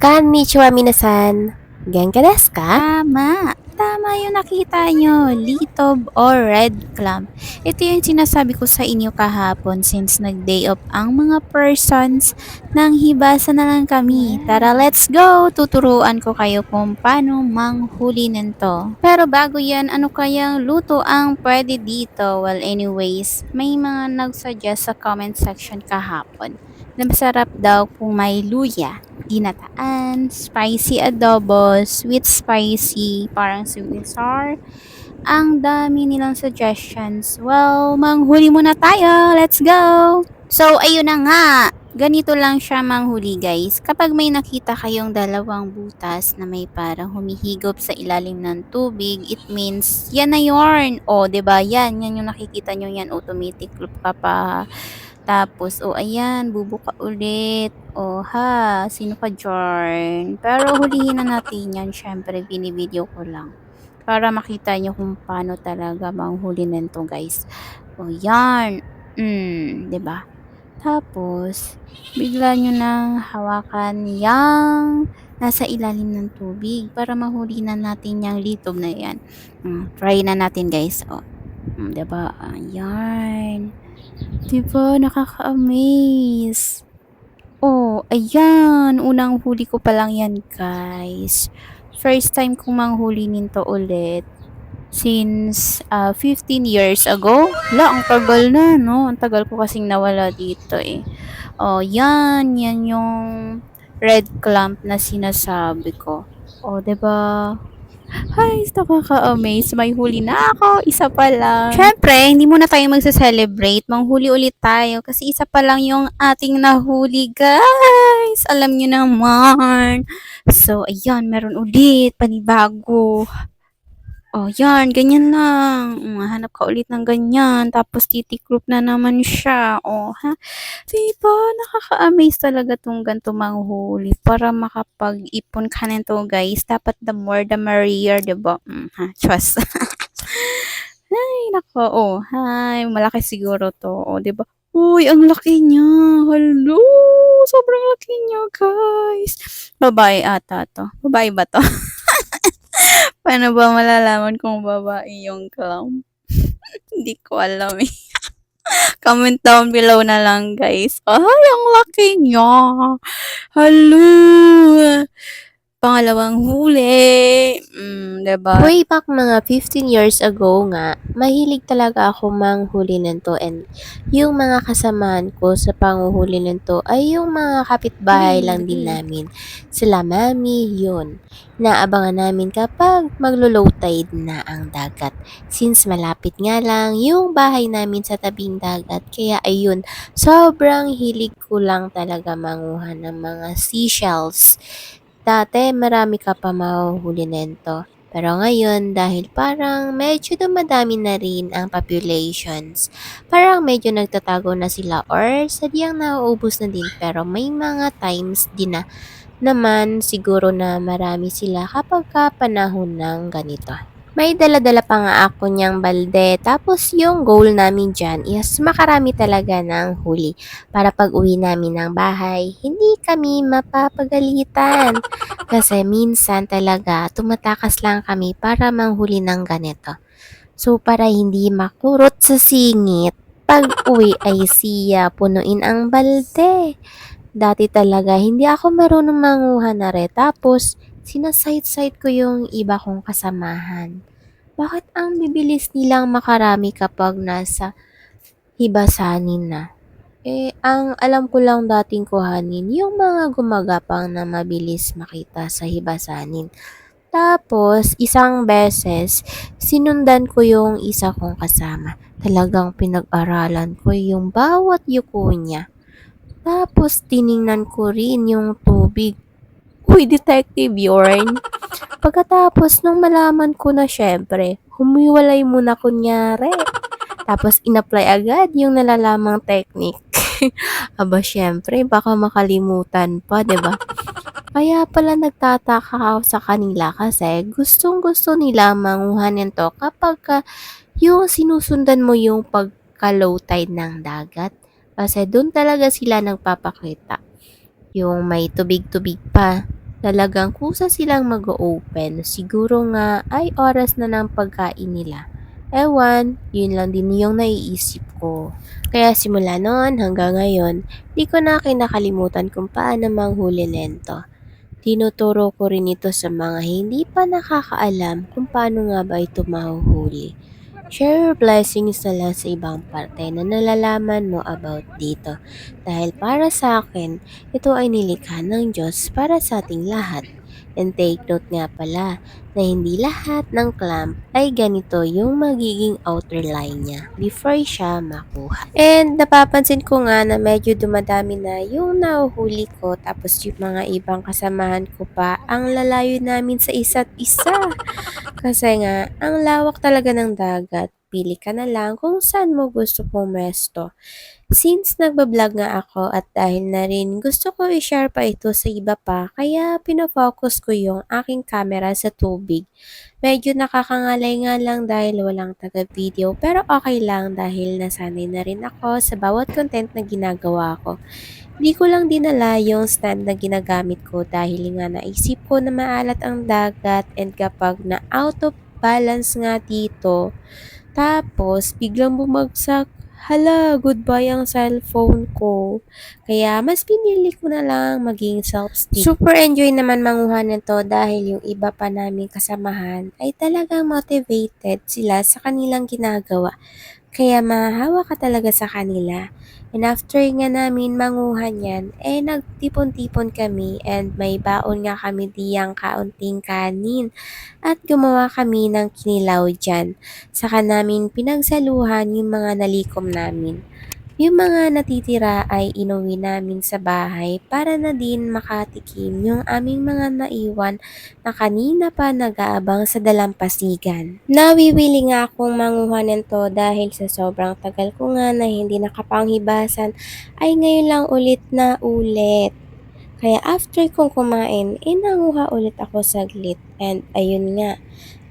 Konnichiwa minasan. Genka ka? Tama. Tama yung nakita nyo. Litob or red clam. Ito yung sinasabi ko sa inyo kahapon since nag-day off ang mga persons nang hibasa na lang kami. Tara, let's go! Tuturuan ko kayo kung paano manghuli nito. Pero bago yan, ano kayang luto ang pwede dito? Well, anyways, may mga nag-suggest sa comment section kahapon na masarap daw kung may luya ginataan, spicy adobo, sweet spicy, parang sweet and sour. Ang dami nilang suggestions. Well, manghuli muna tayo. Let's go! So, ayun na nga. Ganito lang siya manghuli guys. Kapag may nakita kayong dalawang butas na may parang humihigop sa ilalim ng tubig, it means yan na yarn. O, ba Yan, yan yung nakikita nyo yan. Automatic loop Tapos, oh, ayan, bubuka ulit. Oh, ha, sino ka, Jorn? Pero hulihin na natin yan. Siyempre, binibideo ko lang. Para makita nyo kung paano talaga manghuli nito, guys. Oh, yan. Mm, ba? Tapos, bigla nyo nang hawakan yang nasa ilalim ng tubig para mahuli na natin yung litob na yan. Mm, try na natin, guys. Oh, mm, 'di ba? Ayan. Diba, nakaka-amaze. Oh, ayan. Unang huli ko pa lang yan, guys. First time kong manghuli nito ulit. Since uh, 15 years ago. La, ang tagal na, no? Ang tagal ko kasing nawala dito eh. Oh, yan. Yan yung red clamp na sinasabi ko. Oh, ba? Ay, nakaka-amaze. May huli na ako. Isa pa lang. Siyempre, hindi muna tayo magsa-celebrate. Manghuli ulit tayo. Kasi isa pa lang yung ating nahuli, guys. Alam nyo naman. So, ayan. Meron ulit. Panibago. Oh, yan. Ganyan lang. Mm, Hanap ka ulit ng ganyan. Tapos, titikloop na naman siya. Oh, ha? Diba? Nakaka-amaze talaga tong ganito manghuli. Para makapag-ipon ka nito, guys. Dapat the more the merrier, diba? Mm, ha? Trust. Ay, nako. Oh, hi. Malaki siguro to. Oh, diba? Uy, ang laki niya. Hello. Sobrang laki niya, guys. Babae ata to. Babae ba to? Paano ba malalaman kung babae yung clown? Hindi ko alam eh. Comment down below na lang, guys. Ay, ang laki niya. Hello. Pangalawang huli. Mm, diba? Way back mga 15 years ago nga, mahilig talaga ako manghuli nito and yung mga kasamahan ko sa panguhuli nito ay yung mga kapitbahay lang din namin. Sila mami, yun. Naabangan namin kapag maglo-low tide na ang dagat. Since malapit nga lang yung bahay namin sa tabing dagat, kaya ayun, sobrang hilig ko lang talaga manguha ng mga seashells. Dati marami ka pa mahuhuli nito. Pero ngayon, dahil parang medyo dumadami na rin ang populations, parang medyo nagtatago na sila or sadyang nauubos na din. Pero may mga times din na naman siguro na marami sila kapag ka panahon ng ganito. May dala-dala pa nga ako niyang balde. Tapos yung goal namin dyan is makarami talaga ng huli. Para pag uwi namin ng bahay, hindi kami mapapagalitan. Kasi minsan talaga tumatakas lang kami para manghuli ng ganito. So para hindi makurot sa singit, pag uwi ay siya punuin ang balde. Dati talaga hindi ako marunong manguha na re. Tapos sinaside-side ko yung iba kong kasamahan. Bakit ang bibilis nilang makarami kapag nasa hibasanin na? Eh, ang alam ko lang dating kuhanin, yung mga gumagapang na mabilis makita sa hibasanin. Tapos, isang beses, sinundan ko yung isa kong kasama. Talagang pinag-aralan ko yung bawat yuko niya. Tapos, tiningnan ko rin yung tubig. Uy, Detective Yorn. Pagkatapos, nung malaman ko na syempre, humiwalay muna kunyari. Tapos, in-apply agad yung nalalamang technique. Aba, syempre, baka makalimutan pa, ba? Kaya pala nagtataka ako sa kanila kasi gustong gusto nila manguha nito kapag ka yung sinusundan mo yung pagka-low tide ng dagat. Kasi doon talaga sila nagpapakita. Yung may tubig-tubig pa. Talagang kusa silang mag-open. Siguro nga ay oras na ng pagkain nila. Ewan, yun lang din yung naiisip ko. Kaya simula noon hanggang ngayon, di ko na kinakalimutan kung paano manghuli nento. Tinuturo ko rin ito sa mga hindi pa nakakaalam kung paano nga ba ito mahuhuli. Share your blessings na lang sa ibang parte na nalalaman mo about dito. Dahil para sa akin, ito ay nilikha ng Diyos para sa ating lahat. And take note nga pala na hindi lahat ng clamp ay ganito yung magiging outer line niya before siya makuha. And napapansin ko nga na medyo dumadami na yung nahuhuli ko tapos yung mga ibang kasamahan ko pa ang lalayo namin sa isa't isa. Kasi nga, ang lawak talaga ng dagat. Pili ka na lang kung saan mo gusto pumesto. Since nagbablog nga ako at dahil na rin gusto ko i-share pa ito sa iba pa, kaya pinafocus ko yung aking camera sa tubig. Medyo nakakangalay nga lang dahil walang taga-video pero okay lang dahil nasanay na rin ako sa bawat content na ginagawa ko. Di ko lang dinala yung stand na ginagamit ko dahil nga naisip ko na maalat ang dagat and kapag na out of balance nga dito, tapos biglang bumagsak, hala, goodbye ang cellphone ko. Kaya mas pinili ko na lang maging self-stick. Super enjoy naman manguha nito dahil yung iba pa namin kasamahan ay talagang motivated sila sa kanilang ginagawa. Kaya mahahawa ka talaga sa kanila. And after nga namin manguhan yan, eh nagtipon-tipon kami and may baon nga kami diyang kaunting kanin. At gumawa kami ng kinilaw dyan. Saka namin pinagsaluhan yung mga nalikom namin. Yung mga natitira ay inuwi namin sa bahay para na din makatikim yung aming mga naiwan na kanina pa nag-aabang sa dalampasigan. Nawiwili nga akong manguha nito dahil sa sobrang tagal ko nga na hindi nakapanghibasan ay ngayon lang ulit na ulit. Kaya after kong kumain, inanguha ulit ako saglit and ayun nga,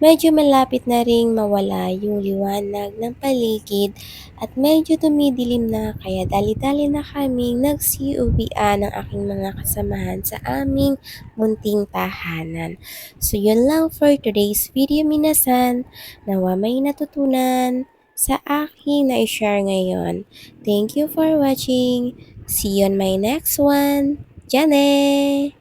medyo malapit na ring mawala yung liwanag ng paligid at medyo tumidilim na kaya dali-dali na kaming nagsiuwian ng aking mga kasamahan sa aming munting tahanan. So yun lang for today's video minasan. Nawa may natutunan sa aking na-share ngayon. Thank you for watching. See you on my next one. 见嘞